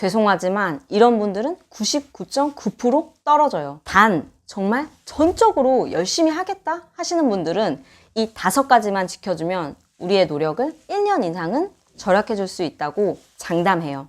죄송하지만 이런 분들은 99.9% 떨어져요. 단, 정말 전적으로 열심히 하겠다 하시는 분들은 이 다섯 가지만 지켜주면 우리의 노력을 1년 이상은 절약해 줄 수 있다고 장담해요.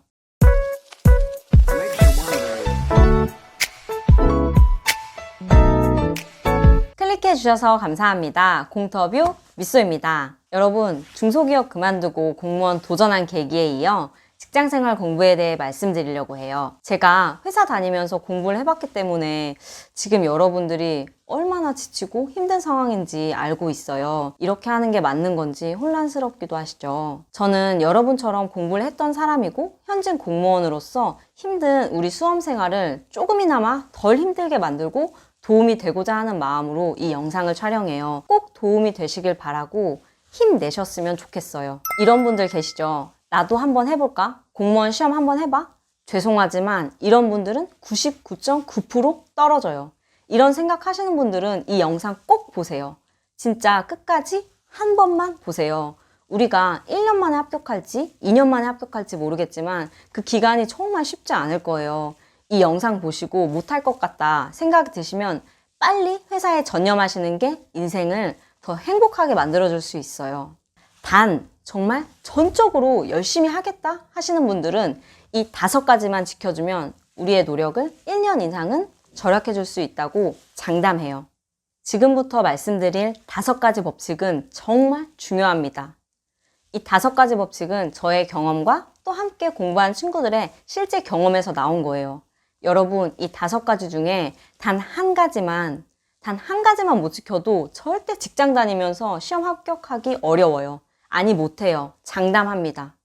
클릭해 주셔서 감사합니다. 공터뷰 미소입니다. 여러분, 중소기업 그만두고 공무원 도전한 계기에 이어 직장생활 공부에 대해 말씀드리려고 해요. 제가 회사 다니면서 공부를 해봤기 때문에 지금 여러분들이 얼마나 지치고 힘든 상황인지 알고 있어요. 이렇게 하는 게 맞는 건지 혼란스럽기도 하시죠. 저는 여러분처럼 공부를 했던 사람이고 현직 공무원으로서 힘든 우리 수험 생활을 조금이나마 덜 힘들게 만들고 도움이 되고자 하는 마음으로 이 영상을 촬영해요. 꼭 도움이 되시길 바라고 힘내셨으면 좋겠어요. 이런 분들 계시죠? 나도 한번 해볼까? 공무원 시험 한번 해봐? 죄송하지만 이런 분들은 99.9% 떨어져요. 이런 생각하시는 분들은 이 영상 꼭 보세요. 진짜 끝까지 한 번만 보세요. 우리가 1년 만에 합격할지 2년 만에 합격할지 모르겠지만 그 기간이 정말 쉽지 않을 거예요. 이 영상 보시고 못할 것 같다 생각이 드시면 빨리 회사에 전념하시는 게 인생을 더 행복하게 만들어줄 수 있어요. 단, 정말 전적으로 열심히 하겠다 하시는 분들은 이 다섯 가지만 지켜주면 우리의 노력을 1년 이상은 절약해 줄 수 있다고 장담해요. 지금부터 말씀드릴 다섯 가지 법칙은 정말 중요합니다. 이 다섯 가지 법칙은 저의 경험과 또 함께 공부한 친구들의 실제 경험에서 나온 거예요. 여러분, 이 다섯 가지 중에 단 한 가지만, 단 한 가지만 못 지켜도 절대 직장 다니면서 시험 합격하기 어려워요. 아니, 못해요. 장담합니다.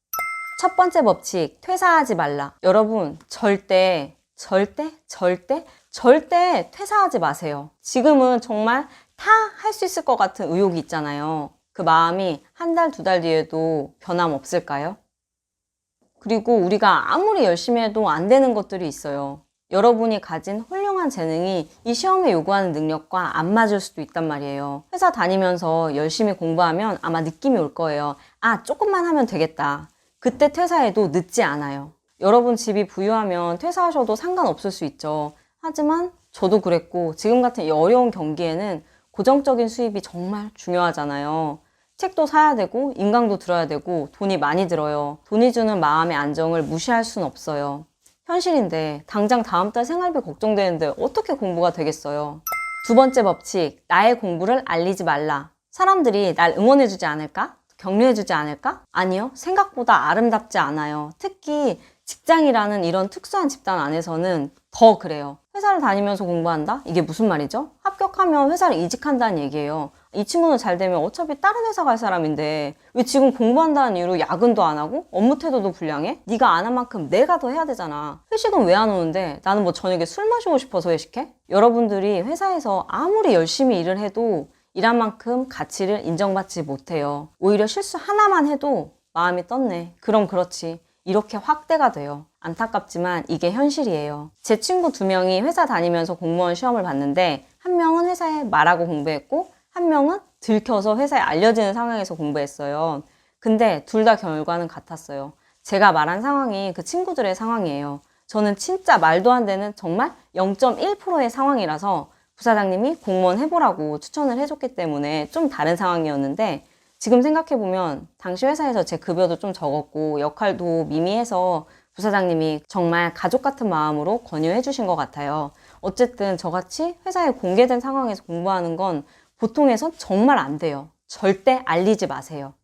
첫 번째 법칙, 퇴사하지 말라. 여러분, 절대, 절대, 절대, 절대 퇴사하지 마세요. 지금은 정말 다 할 수 있을 것 같은 의욕이 있잖아요. 그 마음이 한 달, 두 달 뒤에도 변함없을까요? 그리고 우리가 아무리 열심히 해도 안 되는 것들이 있어요. 여러분이 가진 훌륭한 재능이 이 시험에 요구하는 능력과 안 맞을 수도 있단 말이에요. 회사 다니면서 열심히 공부하면 아마 느낌이 올 거예요. 아, 조금만 하면 되겠다. 그때 퇴사해도 늦지 않아요. 여러분 집이 부유하면 퇴사하셔도 상관없을 수 있죠. 하지만 저도 그랬고 지금 같은 이 어려운 경기에는 고정적인 수입이 정말 중요하잖아요. 책도 사야 되고 인강도 들어야 되고 돈이 많이 들어요. 돈이 주는 마음의 안정을 무시할 순 없어요. 현실인데 당장 다음 달 생활비 걱정되는데 어떻게 공부가 되겠어요? 두 번째 법칙, 나의 공부를 알리지 말라. 사람들이 날 응원해주지 않을까? 격려해주지 않을까? 아니요. 생각보다 아름답지 않아요. 특히 직장이라는 이런 특수한 집단 안에서는 더 그래요. 회사를 다니면서 공부한다? 이게 무슨 말이죠? 합격하면 회사를 이직한다는 얘기예요. 이 친구는 잘 되면 어차피 다른 회사 갈 사람인데 왜 지금 공부한다는 이유로 야근도 안 하고 업무 태도도 불량해? 네가 안 한 만큼 내가 더 해야 되잖아. 회식은 왜 안 오는데 나는 뭐 저녁에 술 마시고 싶어서 회식해? 여러분들이 회사에서 아무리 열심히 일을 해도 일한 만큼 가치를 인정받지 못해요. 오히려 실수 하나만 해도 마음이 떴네. 그럼 그렇지. 이렇게 확대가 돼요. 안타깝지만 이게 현실이에요. 제 친구 두 명이 회사 다니면서 공무원 시험을 봤는데 한 명은 회사에 말하고 공부했고 한 명은 들켜서 회사에 알려지는 상황에서 공부했어요. 근데 둘 다 결과는 같았어요. 제가 말한 상황이 그 친구들의 상황이에요. 저는 진짜 말도 안 되는 정말 0.1%의 상황이라서 부사장님이 공무원 해보라고 추천을 해줬기 때문에 좀 다른 상황이었는데 지금 생각해보면 당시 회사에서 제 급여도 좀 적었고 역할도 미미해서 부사장님이 정말 가족 같은 마음으로 권유해 주신 것 같아요. 어쨌든 저같이 회사에 공개된 상황에서 공부하는 건 보통에선 정말 안 돼요. 절대 알리지 마세요.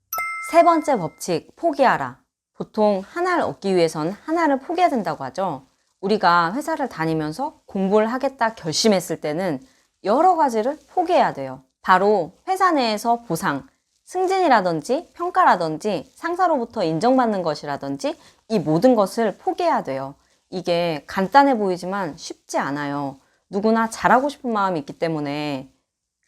세 번째 법칙, 포기하라. 보통 하나를 얻기 위해선 하나를 포기해야 된다고 하죠. 우리가 회사를 다니면서 공부를 하겠다 결심했을 때는 여러 가지를 포기해야 돼요. 바로 회사 내에서 보상, 승진이라든지 평가라든지 상사로부터 인정받는 것이라든지 이 모든 것을 포기해야 돼요. 이게 간단해 보이지만 쉽지 않아요. 누구나 잘하고 싶은 마음이 있기 때문에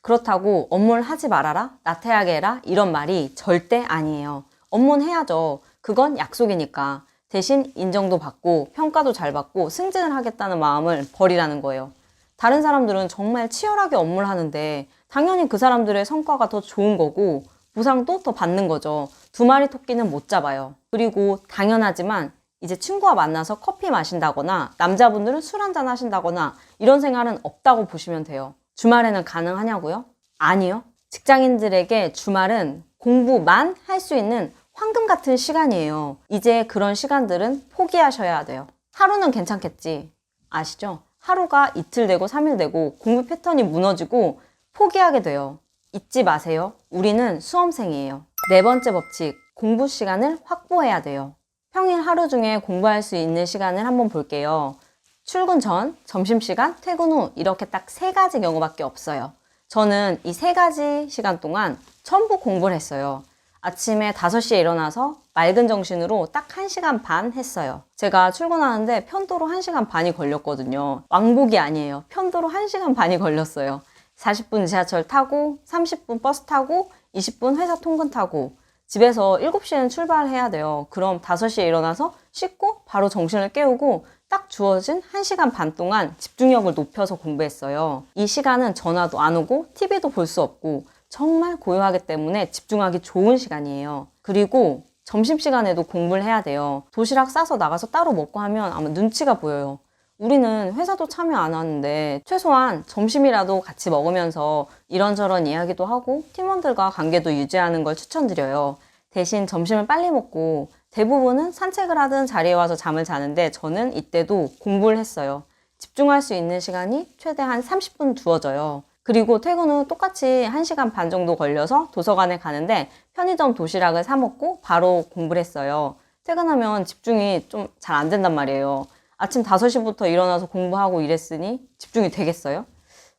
그렇다고 업무를 하지 말아라, 나태하게 해라 이런 말이 절대 아니에요. 업무는 해야죠. 그건 약속이니까. 대신 인정도 받고 평가도 잘 받고 승진을 하겠다는 마음을 버리라는 거예요. 다른 사람들은 정말 치열하게 업무를 하는데 당연히 그 사람들의 성과가 더 좋은 거고 보상도 더 받는 거죠. 두 마리 토끼는 못 잡아요. 그리고 당연하지만 이제 친구와 만나서 커피 마신다거나 남자분들은 술 한잔 하신다거나 이런 생활은 없다고 보시면 돼요. 주말에는 가능하냐고요? 아니요. 직장인들에게 주말은 공부만 할 수 있는 황금 같은 시간이에요. 이제 그런 시간들은 포기하셔야 돼요. 하루는 괜찮겠지. 아시죠? 하루가 이틀 되고 3일 되고 공부 패턴이 무너지고 포기하게 돼요. 잊지 마세요. 우리는 수험생이에요. 네 번째 법칙, 공부 시간을 확보해야 돼요. 평일 하루 중에 공부할 수 있는 시간을 한번 볼게요. 출근 전, 점심시간, 퇴근 후 이렇게 딱 세 가지 경우밖에 없어요. 저는 이 세 가지 시간 동안 전부 공부를 했어요. 아침에 5시에 일어나서 맑은 정신으로 딱 1시간 반 했어요. 제가 출근하는데 편도로 1시간 반이 걸렸거든요. 왕복이 아니에요. 편도로 1시간 반이 걸렸어요. 40분 지하철 타고, 30분 버스 타고, 20분 회사 통근 타고, 집에서 7시에는 출발해야 돼요. 그럼 5시에 일어나서 씻고 바로 정신을 깨우고 딱 주어진 1시간 반 동안 집중력을 높여서 공부했어요. 이 시간은 전화도 안 오고 TV도 볼 수 없고 정말 고요하기 때문에 집중하기 좋은 시간이에요. 그리고 점심시간에도 공부를 해야 돼요. 도시락 싸서 나가서 따로 먹고 하면 아마 눈치가 보여요. 우리는 회사도 참여 안 하는데 최소한 점심이라도 같이 먹으면서 이런저런 이야기도 하고 팀원들과 관계도 유지하는 걸 추천드려요. 대신 점심을 빨리 먹고 대부분은 산책을 하든 자리에 와서 잠을 자는데 저는 이때도 공부를 했어요. 집중할 수 있는 시간이 최대한 30분 두어져요. 그리고 퇴근 후 똑같이 1시간 반 정도 걸려서 도서관에 가는데 편의점 도시락을 사 먹고 바로 공부를 했어요. 퇴근하면 집중이 좀 잘 안 된단 말이에요. 아침 5시부터 일어나서 공부하고 이랬으니 집중이 되겠어요?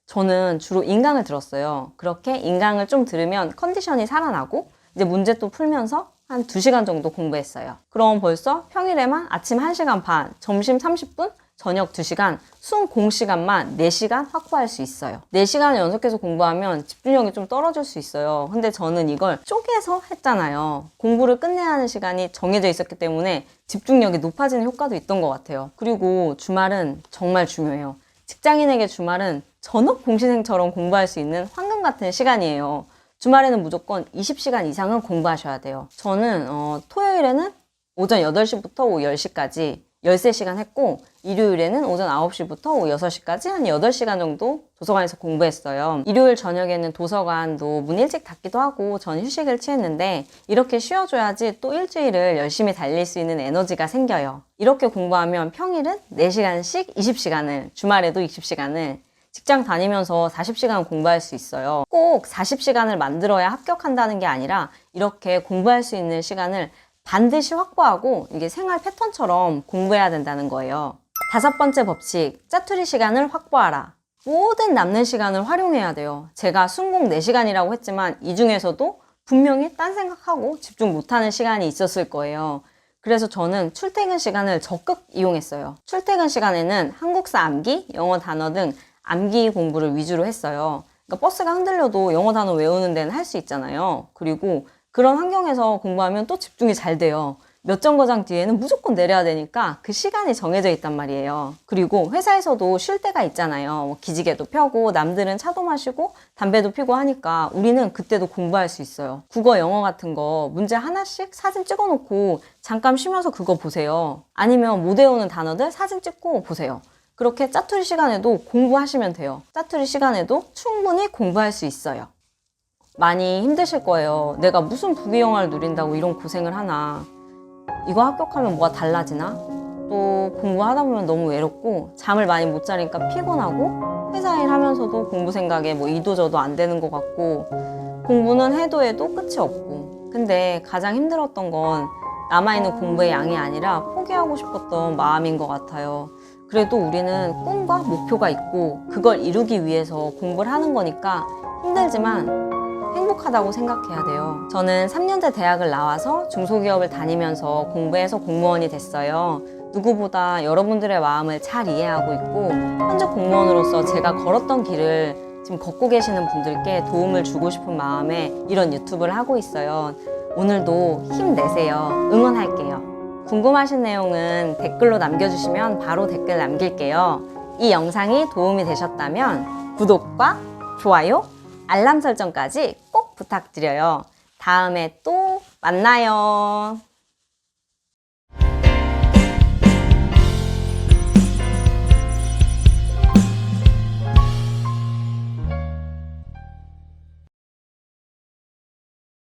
저는 주로 인강을 들었어요. 그렇게 인강을 좀 들으면 컨디션이 살아나고 이제 문제 또 풀면서 한 2시간 정도 공부했어요. 그럼 벌써 평일에만 아침 1시간 반, 점심 30분, 저녁 2시간, 순 공시간만 4시간 확보할 수 있어요. 4시간 연속해서 공부하면 집중력이 좀 떨어질 수 있어요. 근데 저는 이걸 쪼개서 했잖아요. 공부를 끝내야 하는 시간이 정해져 있었기 때문에 집중력이 높아지는 효과도 있던 것 같아요. 그리고 주말은 정말 중요해요. 직장인에게 주말은 전업 공시생처럼 공부할 수 있는 황금 같은 시간이에요. 주말에는 무조건 20시간 이상은 공부하셔야 돼요. 저는 어, 토요일에는 오전 8시부터 오후 10시까지 13시간 했고 일요일에는 오전 9시부터 오후 6시까지 한 8시간 정도 도서관에서 공부했어요. 일요일 저녁에는 도서관도 문 일찍 닫기도 하고 전 휴식을 취했는데 이렇게 쉬어줘야지 또 일주일을 열심히 달릴 수 있는 에너지가 생겨요. 이렇게 공부하면 평일은 4시간씩 20시간을 주말에도 20시간을 직장 다니면서 40시간 공부할 수 있어요. 꼭 40시간을 만들어야 합격한다는 게 아니라 이렇게 공부할 수 있는 시간을 반드시 확보하고 이게 생활 패턴처럼 공부해야 된다는 거예요. 다섯 번째 법칙, 짜투리 시간을 확보하라. 모든 남는 시간을 활용해야 돼요. 제가 순공 4시간이라고 했지만 이 중에서도 분명히 딴 생각하고 집중 못하는 시간이 있었을 거예요. 그래서 저는 출퇴근 시간을 적극 이용했어요. 출퇴근 시간에는 한국사 암기, 영어 단어 등 암기 공부를 위주로 했어요. 그러니까 버스가 흔들려도 영어 단어 외우는 데는 할 수 있잖아요. 그리고 그런 환경에서 공부하면 또 집중이 잘 돼요. 몇 정거장 뒤에는 무조건 내려야 되니까 그 시간이 정해져 있단 말이에요. 그리고 회사에서도 쉴 때가 있잖아요. 뭐 기지개도 펴고 남들은 차도 마시고 담배도 피고 하니까 우리는 그때도 공부할 수 있어요. 국어, 영어 같은 거 문제 하나씩 사진 찍어 놓고 잠깐 쉬면서 그거 보세요. 아니면 못 외우는 단어들 사진 찍고 보세요. 그렇게 짜투리 시간에도 공부하시면 돼요. 짜투리 시간에도 충분히 공부할 수 있어요. 많이 힘드실 거예요. 내가 무슨 부귀영화를 누린다고 이런 고생을 하나. 이거 합격하면 뭐가 달라지나? 또 공부하다 보면 너무 외롭고 잠을 많이 못 자니까 피곤하고 회사 일 하면서도 공부 생각에 뭐 이도저도 안 되는 것 같고 공부는 해도 해도 끝이 없고 근데 가장 힘들었던 건 남아있는 공부의 양이 아니라 포기하고 싶었던 마음인 것 같아요. 그래도 우리는 꿈과 목표가 있고 그걸 이루기 위해서 공부를 하는 거니까 힘들지만 행복하다고 생각해야 돼요. 저는 3년제 대학을 나와서 중소기업을 다니면서 공부해서 공무원이 됐어요. 누구보다 여러분들의 마음을 잘 이해하고 있고 현직 공무원으로서 제가 걸었던 길을 지금 걷고 계시는 분들께 도움을 주고 싶은 마음에 이런 유튜브를 하고 있어요. 오늘도 힘내세요. 응원할게요. 궁금하신 내용은 댓글로 남겨주시면 바로 댓글 남길게요. 이 영상이 도움이 되셨다면 구독과 좋아요, 알람 설정까지 꼭 부탁드려요. 다음에 또 만나요.